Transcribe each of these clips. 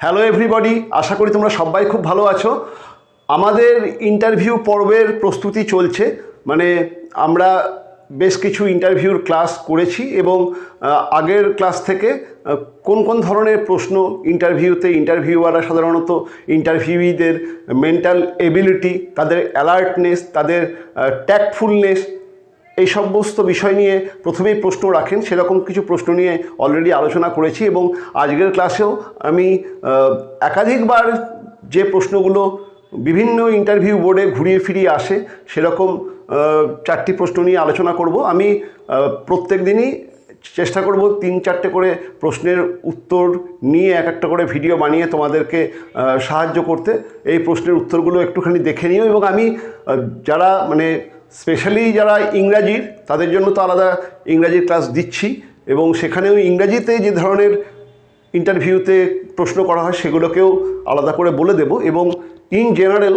Hello everybody আশা করি তোমরা সবাই খুব ভালো আছো। আমাদের ইন্টারভিউ পর্বের প্রস্তুতি চলছে। মানে আমরা বেশ কিছু ইন্টারভিউর ক্লাস করেছি এবং আগের ক্লাস থেকে কোন কোন ধরনের প্রশ্ন ইন্টারভিউতে ইন্টারভিউয়াররা সাধারণত ইন্টারভিউইদের মেন্টাল এবিলিটি তাদের অ্যালার্টনেস তাদের ট্যাক্টফুলনেস এই সমস্ত বিষয় নিয়ে প্রথমেই প্রশ্ন রাখেন। সেরকম কিছু প্রশ্ন নিয়ে অলরেডি আলোচনা করেছি এবং আজকের ক্লাসেও আমি একাধিকবার যে প্রশ্নগুলো বিভিন্ন ইন্টারভিউ বোর্ডে ঘুরিয়ে ফিরিয়ে আসে, সেরকম চারটি প্রশ্ন নিয়ে আলোচনা করব। আমি প্রত্যেক দিনই চেষ্টা করব তিন চারটে করে প্রশ্নের উত্তর নিয়ে এক একটা করে ভিডিও বানিয়ে তোমাদেরকে সাহায্য করতে। এই প্রশ্নের উত্তরগুলো একটুখানি দেখে নিও এবং আমি যারা মানে স্পেশালি যারা ইংরাজির তাদের জন্য তো আলাদা ইংরাজির ক্লাস দিচ্ছি এবং সেখানেও ইংরাজিতে যে ধরনের ইন্টারভিউতে প্রশ্ন করা হয় সেগুলোকেও আলাদা করে বলে দেব এবং ইন জেনারেল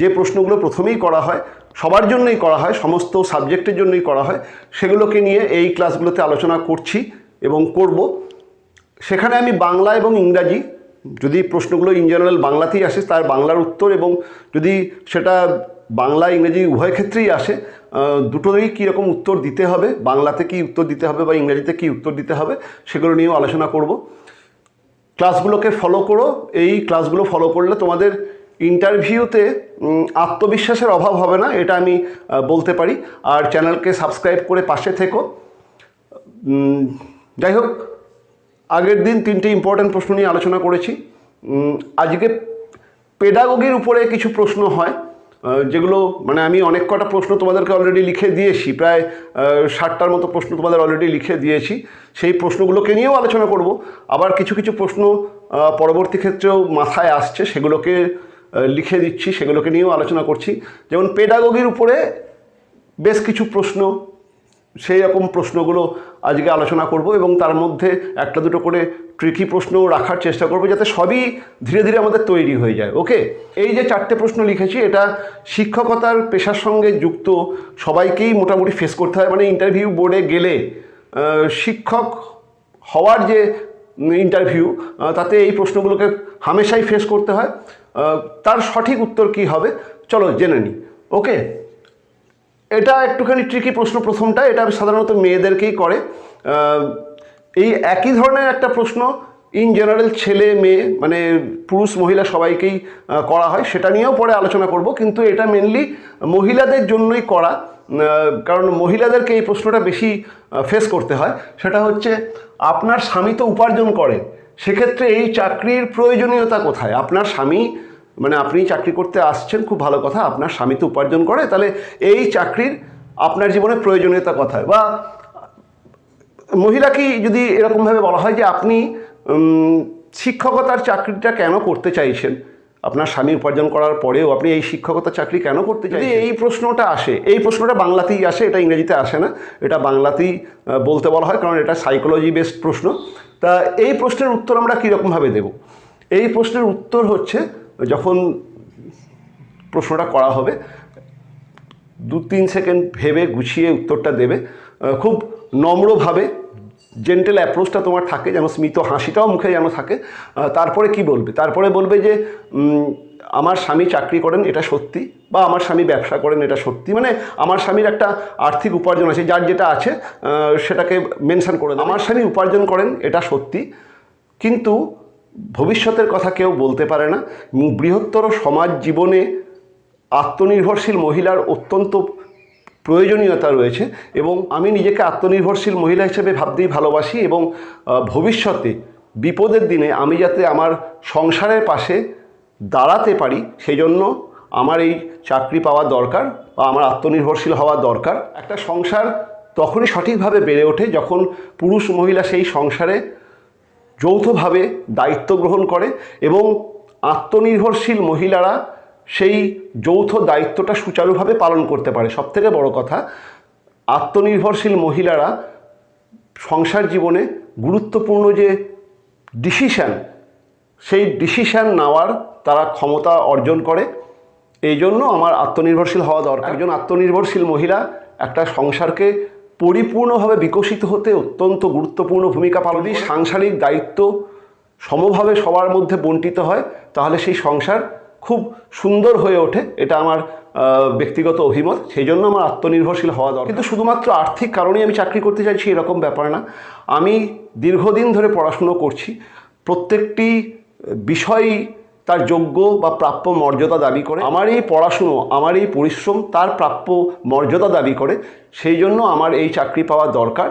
যে প্রশ্নগুলো প্রথমেই করা হয়, সবার জন্যই করা হয়, সমস্ত সাবজেক্টের জন্যই করা হয়, সেগুলোকে নিয়ে এই ক্লাসগুলোতে আলোচনা করছি এবং করব। সেখানে আমি বাংলা এবং ইংরাজি, যদি প্রশ্নগুলো ইন জেনারেল বাংলাতেই আসে, তার বাংলার উত্তর এবং যদি সেটা বাংলা, ইংরেজি উভয় ক্ষেত্রেই আসে। দুটোরই কীরকম উত্তর দিতে হবে, বাংলাতে কী উত্তর দিতে হবে বা ইংরেজিতে কী উত্তর দিতে হবে, সেগুলো নিয়েও আলোচনা করব। ক্লাসগুলোকে ফলো করো। এই ক্লাসগুলো ফলো করলে তোমাদের ইন্টারভিউতে আত্মবিশ্বাসের অভাব হবে না, এটা আমি বলতে পারি। আর চ্যানেলকে সাবস্ক্রাইব করে পাশে থেকো। যাই হোক, আগের দিন তিনটে ইম্পর্ট্যান্ট প্রশ্ন নিয়ে আলোচনা করেছি। আজকে পেডাগোগির উপরে কিছু প্রশ্ন হয়। যেগুলো মানে আমি অনেক কটা প্রশ্ন তোমাদেরকে অলরেডি লিখে দিয়েছি, প্রায় ষাটটার মতো প্রশ্ন তোমাদের অলরেডি লিখে দিয়েছি। সেই প্রশ্নগুলোকে নিয়েও আলোচনা করব। আবার কিছু কিছু প্রশ্ন পরবর্তী ক্ষেত্রেও মাথায় আসছে, সেগুলোকে লিখে দিচ্ছি, সেগুলোকে নিয়েও আলোচনা করছি। যেমন পেডাগগির উপরে বেশ কিছু প্রশ্ন সেই রকম প্রশ্নগুলো আজকে আলোচনা করব এবং তার মধ্যে একটা দুটো করে ট্রিকি প্রশ্নও রাখার চেষ্টা করব যাতে সবই ধীরে ধীরে আমাদের তৈরি হয়ে যায় ওকে এই যে চারটে প্রশ্ন লিখেছি, এটা শিক্ষকতার পেশার সঙ্গে যুক্ত সবাইকেই মোটামুটি ফেস করতে হয়। মানে ইন্টারভিউ বোর্ডে গেলে শিক্ষক হওয়ার যে ইন্টারভিউ তাতে এই প্রশ্নগুলোকে হামেশাই ফেস করতে হয়। তার সঠিক উত্তর কী হবে? চলো জেনে নিই ওকে এটা একটুখানি ট্রিকি প্রশ্ন প্রথমটা, এটা সাধারণত মেয়েদেরকেই করে। এই একই ধরনের একটা প্রশ্ন ইন জেনারেল ছেলে, মেয়ে মানে পুরুষ, মহিলা সবাইকেই করা হয়, সেটা নিয়েও পরে আলোচনা করব, কিন্তু এটা মেনলি মহিলাদের জন্যই করা। কারণ মহিলাদেরকে এই প্রশ্নটা বেশি ফেস করতে হয়। সেটা হচ্ছে, আপনার স্বামী তো উপার্জন করে, সেক্ষেত্রে এই চাকরির প্রয়োজনীয়তা কোথায়? আপনার স্বামী মানে আপনি চাকরি করতে আসছেন খুব ভালো কথা আপনার স্বামী তো উপার্জন করে তাহলে এই চাকরির আপনার জীবনে প্রয়োজনীয়তা কোথায়? বা মহিলাকে যদি এরকমভাবে বলা হয় যে আপনি শিক্ষকতার চাকরিটা কেন করতে চাইছেন? আপনার স্বামী উপার্জন করার পরেও আপনি এই শিক্ষকতার চাকরি কেন করতে চাই এই প্রশ্নটা আসে এই প্রশ্নটা বাংলাতেই আসে এটা ইংরেজিতে আসে না এটা বাংলাতেই বলতে বলা হয় কারণ এটা সাইকোলজি বেসড প্রশ্ন। তা এই প্রশ্নের উত্তর আমরা কীরকমভাবে দেব? এই প্রশ্নের উত্তর হচ্ছে যখন প্রশ্নটা করা হবে, দু তিন সেকেন্ড ভেবে গুছিয়ে উত্তরটা দেবে। খুব নম্রভাবে জেন্টেল অ্যাপ্রোচটা তোমার থাকে, যেন স্মিত হাসিটাও মুখে যেন থাকে। তারপরে কি বলবে? তারপরে বলবে যে আমার স্বামী চাকরি করেন, এটা সত্যি, বা আমার স্বামী ব্যবসা করেন, এটা সত্যি। মানে আমার স্বামীর একটা আর্থিক উপার্জন আছে, যার যেটা আছে সেটাকে মেনশন করে আমার স্বামী উপার্জন করেন, এটা সত্যি। কিন্তু ভবিষ্যতের কথা কেউ বলতে পারে না। উম, বৃহত্তর সমাজ জীবনে আত্মনির্ভরশীল মহিলার অত্যন্ত প্রয়োজনীয়তা রয়েছে। এবং আমি নিজেকে আত্মনির্ভরশীল মহিলা হিসেবে ভাবতেই ভালোবাসি এবং ভবিষ্যতে বিপদের দিনে আমি যাতে আমার সংসারের পাশে দাঁড়াতে পারি সেই জন্য আমার এই চাকরি পাওয়া দরকার বা আমার আত্মনির্ভরশীল হওয়া দরকার। একটা সংসার তখনই সঠিকভাবে বেড়ে ওঠে যখন পুরুষ মহিলা সেই সংসারে যৌথভাবে দায়িত্ব গ্রহণ করে এবং আত্মনির্ভরশীল মহিলারা সেই যৌথ দায়িত্বটা সুচারুভাবে পালন করতে পারে। সবথেকে বড় কথা, আত্মনির্ভরশীল মহিলারা সংসার জীবনে গুরুত্বপূর্ণ যে ডিসিশান সেই ডিসিশান নেওয়ার তারা ক্ষমতা অর্জন করে। এই জন্য আমার আত্মনির্ভরশীল হওয়া দরকার। একজন আত্মনির্ভরশীল মহিলা একটা সংসারকে পরিপূর্ণভাবে বিকশিত হতে অত্যন্ত গুরুত্বপূর্ণ ভূমিকা পালন সাংসারিক দায়িত্ব সমভাবে সবার মধ্যে বন্টিত হয় তাহলে সেই সংসার খুব সুন্দর হয়ে ওঠে এটা আমার ব্যক্তিগত অভিমত। সেই জন্য আমার আত্মনির্ভরশীল হওয়া দরকার। কিন্তু শুধুমাত্র আর্থিক কারণেই আমি চাকরি করতে চাইছি এরকম ব্যাপার না। আমি দীর্ঘদিন ধরে পড়াশুনো করছি। প্রত্যেকটি বিষয়ই তার যোগ্য বা প্রাপ্য মর্যাদা দাবি করে। আমার এই পড়াশুনো, আমার এই পরিশ্রম তার প্রাপ্য মর্যাদা দাবি করে। সেই জন্য আমার এই চাকরি পাওয়া দরকার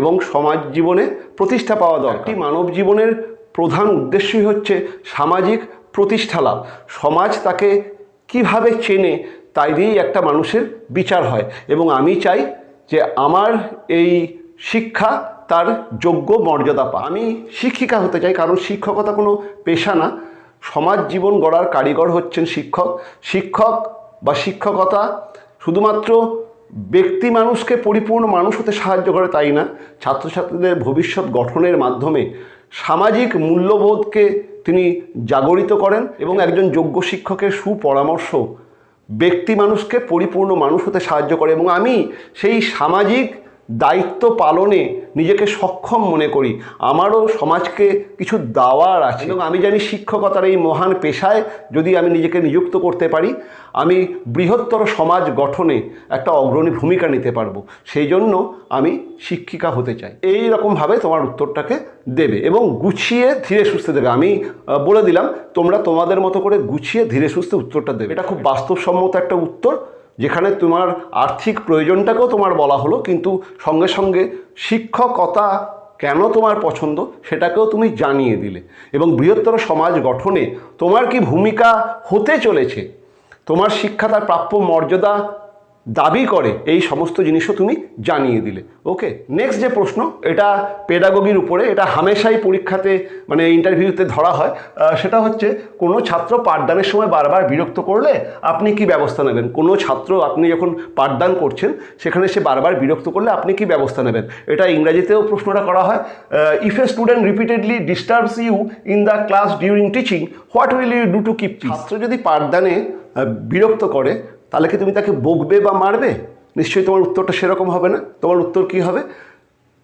এবং সমাজ জীবনে প্রতিষ্ঠা পাওয়া দরকার। মানব জীবনের প্রধান উদ্দেশ্যই হচ্ছে সামাজিক প্রতিষ্ঠা লাভ। সমাজ তাকে কীভাবে চেনে তাই দিয়েই একটা মানুষের বিচার হয়। এবং আমি চাই যে আমার এই শিক্ষা তার যোগ্য মর্যাদা পা আমি শিক্ষিকা হতে চাই, কারণ শিক্ষকতা কোনো পেশা না। সমাজ জীবন গড়ার কারিগর হচ্ছেন শিক্ষক। শিক্ষক বা শিক্ষকতা শুধুমাত্র ব্যক্তি মানুষকে পরিপূর্ণ মানুষ হতে সাহায্য করে তাই না, ছাত্রছাত্রীদের ভবিষ্যৎ গঠনের মাধ্যমে সামাজিক মূল্যবোধকে তিনি জাগরিত করেন এবং একজন যোগ্য শিক্ষকের সুপরামর্শ ব্যক্তি মানুষকে পরিপূর্ণ মানুষ হতে সাহায্য করে এবং আমি সেই সামাজিক দায়িত্ব পালনে নিজেকে সক্ষম মনে করি। আমারও সমাজকে কিছু দাওয়ার আছে। এবং আমি জানি শিক্ষকতার এই মহান পেশায় যদি আমি নিজেকে নিযুক্ত করতে পারি, আমি বৃহত্তর সমাজ গঠনে একটা অগ্রণী ভূমিকা নিতে পারব। সেই জন্য আমি শিক্ষিকা হতে চাই। এই রকমভাবে তোমার উত্তরটাকে দেবে এবং গুছিয়ে ধীরে সুস্থে দেবে। আমি বলে দিলাম, তোমরা তোমাদের মতো করে গুছিয়ে ধীরে সুস্থে উত্তরটা দেবে। এটা খুব বাস্তবসম্মত একটা উত্তর। যেখানে তোমার আর্থিক প্রয়োজনটাকেও তোমার বলা হলো, কিন্তু সঙ্গে সঙ্গে শিক্ষকতা কেন তোমার পছন্দ সেটাকেও তুমি জানিয়ে দিলে। এবং বৃহত্তর সমাজ গঠনে তোমার কি ভূমিকা হতে চলেছে? তোমার শিক্ষা তার প্রাপ্য মর্যাদা দাবি করে এই সমস্ত জিনিসও তুমি জানিয়ে দিলে। ওকে নেক্সট যে প্রশ্ন, এটা পেডাগোগির উপরে, এটা হামেশাই পরীক্ষাতে মানে ইন্টারভিউতে ধরা হয় সেটা হচ্ছে, কোনো ছাত্র পাঠদানের সময় বারবার বিরক্ত করলে আপনি কি ব্যবস্থা নেবেন? কোনো ছাত্র আপনি যখন পাঠদান করছেন, সেখানে সে বারবার বিরক্ত করলে আপনি কি ব্যবস্থা নেবেন? এটা ইংরাজিতেও প্রশ্নটা করা হয় if a student repeatedly disturbs you in the class during teaching what will you do to keep ছাত্র যদি পাঠদানে বিরক্ত করে তাহলে কি তুমি তাকে বকবে বা মারবে? নিশ্চয়ই তোমার উত্তরটা সেরকম হবে না। তোমার উত্তর কি হবে?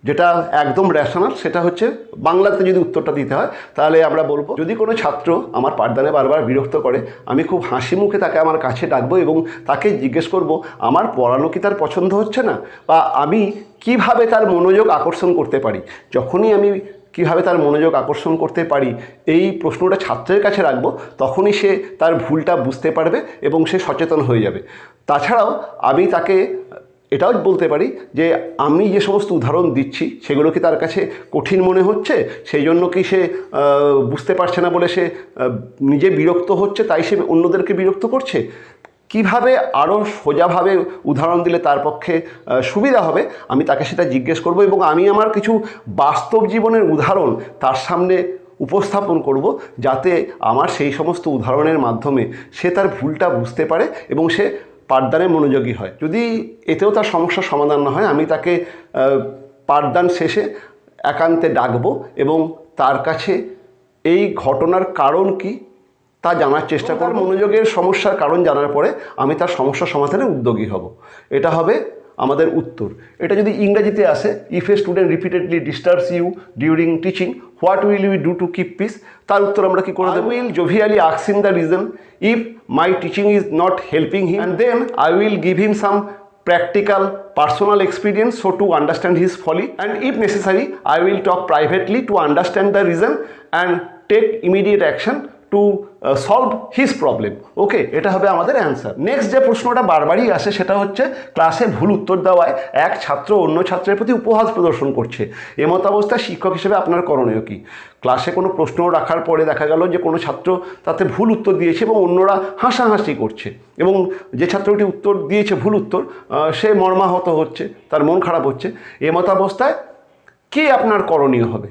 যেটা একদম র্যাশনাল সেটা হচ্ছে বাংলাতে যদি উত্তরটা দিতে হয়, তাহলে আমরা বলব, যদি কোনো ছাত্র আমার পাঠদানে বারবার বিরক্ত করে, আমি খুব হাসি মুখে তাকে আমার কাছে ডাকবো এবং তাকে জিজ্ঞেস করব, আমার পড়ানো কি তার পছন্দ হচ্ছে না? বা, আমি কীভাবে তার মনোযোগ আকর্ষণ করতে পারি? যখনই আমি কীভাবে তার মনোযোগ আকর্ষণ করতে পারি, এই প্রশ্নটা ছাত্রের কাছে রাখব, তখনই সে তার ভুলটা বুঝতে পারবে এবং সে সচেতন হয়ে যাবে। তাছাড়াও আমি তাকে এটাও বলতে পারি যে, আমি যে সমস্ত উদাহরণ দিচ্ছি, সেগুলো কি তার কাছে কঠিন মনে হচ্ছে? সেই জন্য কি সে বুঝতে পারছে না বলে সে নিজে বিরক্ত হচ্ছে, তাই সে অন্যদেরকে বিরক্ত করছে? কীভাবে আরও সোজাভাবে উদাহরণ দিলে তার পক্ষে সুবিধা হবে, আমি তাকে সেটা জিজ্ঞেস করব এবং আমি আমার কিছু বাস্তব জীবনের উদাহরণ তার সামনে উপস্থাপন করব যাতে আমার সেই সমস্ত উদাহরণের মাধ্যমে সে তার ভুলটা বুঝতে পারে এবং সে পাঠদানে মনোযোগী হয়। যদি এতেও তার সমস্যার সমাধান না হয়, আমি তাকে পাঠদান শেষে একান্তে ডাকবো এবং তার কাছে এই ঘটনার কারণ কি তা জানার চেষ্টা করব। মনোযোগের সমস্যার কারণ জানার পরে আমি তার সমস্যা সমাধানে উদ্যোগী হব। এটা হবে আমাদের উত্তর। এটা যদি ইংরেজিতে আসে if a student repeatedly disturbs you during teaching what will you do to keep peace তার উত্তর আমরা কি করে দেবো? Will jovially আক্স him the reason if my teaching is not helping him and then I will give him some practical personal experience so to understand his folly. And if necessary i will talk privately to understand the reason and take immediate action to solve his problem okay এটা হবে আমাদের answer next যে প্রশ্নটা বারবারই আসে সেটা হচ্ছে ক্লাসে ভুল উত্তর দেওয়ায় এক ছাত্র অন্য ছাত্রের প্রতি উপহাস প্রদর্শন করছে। এমত অবস্থায় শিক্ষক হিসেবে আপনার করণীয় কী? ক্লাসে কোনো প্রশ্ন রাখার পরে দেখা গেল যে কোনো ছাত্র তাতে ভুল উত্তর দিয়েছে এবং অন্যরা হাসাহাসি করছে। এবং যে ছাত্রটি উত্তর দিয়েছে ভুল উত্তর সে মর্মাহত হচ্ছে, তার মন খারাপ হচ্ছে। এমত অবস্থায় কি আপনার করণীয় হবে?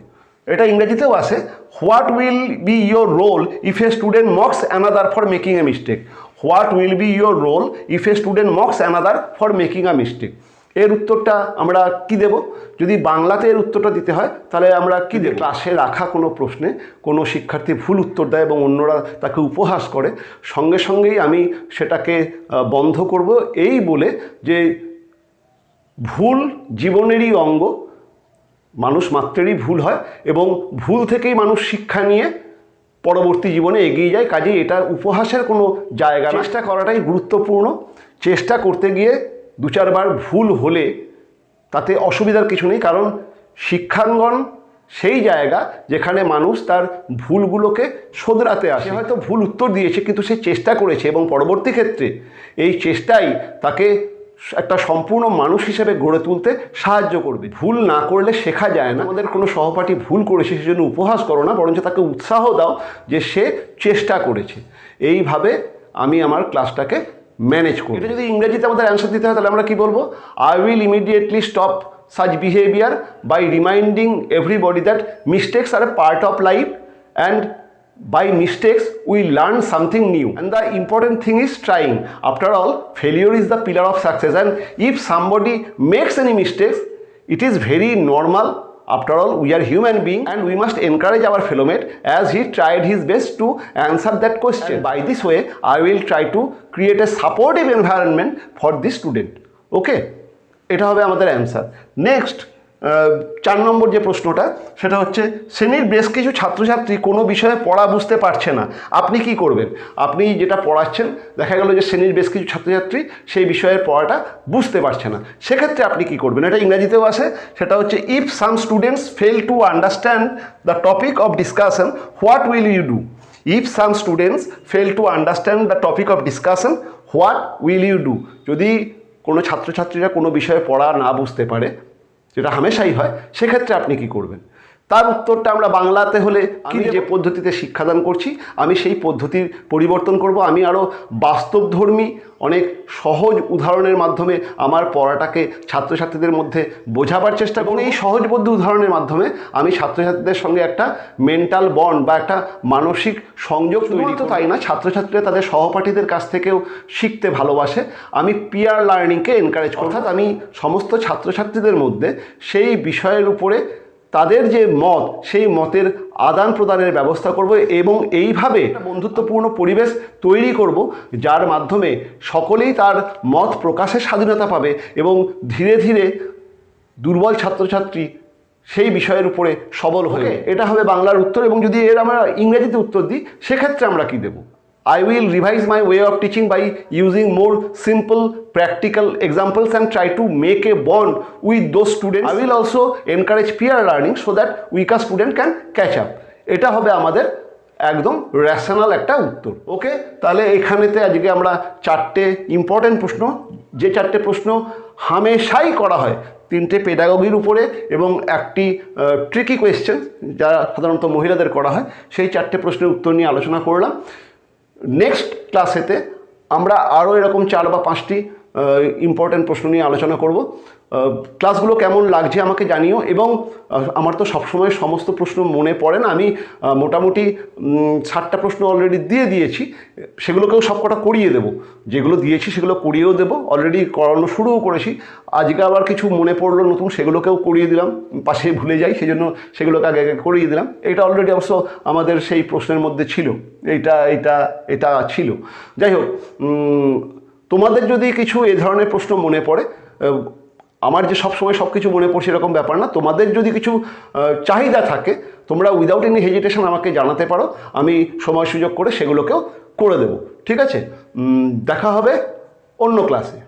এটা ইংরেজিতেও আসে what will be your role if a student mocks another for making a mistake what will be your role if a student mocks another for making a mistake এর উত্তরটা আমরা কি দেব? যদি বাংলাতে এর উত্তরটা দিতে হয়, তাহলে আমরা কি দেব? ক্লাসে রাখা কোনো প্রশ্নে কোনো শিক্ষার্থী ভুল উত্তর দেয় এবং অন্যরা তাকে উপহাস করে, সঙ্গে সঙ্গেই আমি সেটাকে বন্ধ করব। এই বলে যে ভুল জীবনেরই অঙ্গ মানুষ মাত্রেরই ভুল হয় এবং ভুল থেকেই মানুষ শিক্ষা নিয়ে পরবর্তী জীবনে এগিয়ে যায়। কাজে এটা উপহাসের কোনো জায়গা চেষ্টা করাটাই গুরুত্বপূর্ণ। চেষ্টা করতে গিয়ে দু চারবার ভুল হলে তাতে অসুবিধার কিছু নেই। কারণ শিক্ষাঙ্গন সেই জায়গা যেখানে মানুষ তার ভুলগুলোকে শোধরাতে আসে। হয়তো ভুল উত্তর দিয়েছে কিন্তু সে চেষ্টা করেছে এবং পরবর্তী ক্ষেত্রে এই চেষ্টাই তাকে একটা সম্পূর্ণ মানুষ হিসেবে গড়ে তুলতে সাহায্য করবে। ভুল না করলে শেখা যায় না। আমাদের কোনো সহপাঠী ভুল করেছে, সেজন্য উপহাস করো না, বরঞ্চ তাকে উৎসাহ দাও যে সে চেষ্টা করেছে। এইভাবে আমি আমার ক্লাসটাকে ম্যানেজ করি এটা যদি ইংরেজিতে আমাদের অ্যান্সার দিতে হয়, তাহলে আমরা কী বলব? I will immediately stop such behavior by reminding everybody that mistakes are a part of life and by mistakes we learn something new and the important thing is trying after all failure is the pillar of success and if somebody makes any mistakes it is very normal after all we are human being and we must encourage our fellow mate as he tried his best to answer that question And by this way i will try to create a supportive environment for this student okay এটা হবে আমাদের answer next চার নম্বর যে প্রশ্নটা, সেটা হচ্ছে, শ্রেণির বেশ কিছু ছাত্রছাত্রী কোনো বিষয়ে পড়া বুঝতে পারছে না। আপনি কি করবেন? আপনি যেটা পড়াচ্ছেন, দেখা গেল যে শ্রেণির বেশ কিছু ছাত্রছাত্রী সেই বিষয়ের পড়াটা বুঝতে পারছে না। সেক্ষেত্রে আপনি কি করবেন? এটা ইংরাজিতেও আছে। সেটা হচ্ছে if some students fail to understand the topic of discussion what will you do if some students fail to understand the topic of discussion what will you do যদি কোনো ছাত্রছাত্রীরা কোনো বিষয়ে পড়া না বুঝতে পারে যেটা হামেশাই হয় সেক্ষেত্রে আপনি কি করবেন? তার উত্তরটা আমরা বাংলাতে হলে আমি যে পদ্ধতিতে শিক্ষাদান করছি আমি সেই পদ্ধতির পরিবর্তন করব। আমি আরও বাস্তবধর্মী অনেক সহজ উদাহরণের মাধ্যমে আমার পড়াটাকে ছাত্রছাত্রীদের মধ্যে বোঝাবার চেষ্টা করি এই সহজবোধ্য উদাহরণের মাধ্যমে আমি ছাত্রছাত্রীদের সঙ্গে একটা মেন্টাল বন্ড বা একটা মানসিক সংযোগ তৈরি তো তাই না? ছাত্রছাত্রীরা তাদের সহপাঠীদের কাছ থেকেও শিখতে ভালোবাসে। আমি পিয়ার লার্নিংকে এনকারেজ করি অর্থাৎ আমি সমস্ত ছাত্রছাত্রীদের মধ্যে সেই বিষয়ের উপরে তাদের যে মত সেই মতের আদান প্রদানের ব্যবস্থা করব এবং এইভাবে বন্ধুত্বপূর্ণ পরিবেশ তৈরি করব যার মাধ্যমে সকলেই তার মত প্রকাশের স্বাধীনতা পাবে এবং ধীরে ধীরে দুর্বল ছাত্রছাত্রী সেই বিষয়ের উপরে সবল হয়ে এটা হবে বাংলার উত্তর এবং যদি এর আমরা ইংরেজিতে উত্তর দিই সেক্ষেত্রে আমরা কি দেব? I will revise my way of teaching by using more simple practical examples and try to make a bond with those students. I will also encourage peer learning so that weaker student can catch up. এটা হবে আমাদের একদম rational একটা উত্তর ওকে তাহলে এখানেতে আজকে আমরা চারটে ইম্পর্টেন্ট প্রশ্ন যে চারটে প্রশ্ন হামেশাই করা হয় তিনটে পেডাগগির উপরে এবং একটি ট্রিকি কোয়েশ্চেন যা সাধারণত মহিলাদের করা হয় সেই চারটে প্রশ্নের উত্তর নিয়ে আলোচনা করলাম নেক্সট ক্লাসেতে আমরা আরও এরকম চার বা পাঁচটি ইম্পর্ট্যান্ট প্রশ্ন নিয়ে আলোচনা করব। ক্লাসগুলো কেমন লাগছে আমাকে জানিও এবং আমার তো সবসময় সমস্ত প্রশ্ন মনে পড়ে না। আমি মোটামুটি ষাটটা প্রশ্ন অলরেডি দিয়ে দিয়েছি। সেগুলোকেও সবকটা করিয়ে দেবো। যেগুলো দিয়েছি সেগুলো করিয়েও দেবো। অলরেডি করানো শুরুও করেছি। আজকে আবার কিছু মনে পড়ল নতুন, সেগুলোকেও করিয়ে দিলাম। পাশে ভুলে যাই, সেজন্য সেগুলোকে আগে আগে করিয়ে দিলাম। এটা অলরেডি অবশ্য আমাদের সেই প্রশ্নের মধ্যে ছিল। এইটা এটা এটা ছিল। যাই হোক তোমাদের যদি কিছু এ ধরনের প্রশ্ন মনে পড়ে আমার যে সবসময় সব কিছু মনে পড়ছে এরকম ব্যাপার না। তোমাদের যদি কিছু চাহিদা থাকে, তোমরা উইদাউট এনি হেজিটেশন আমাকে জানাতে পারো। আমি সময় সুযোগ করে সেগুলোকেও করে দেব। ঠিক আছে? দেখা হবে অন্য ক্লাসে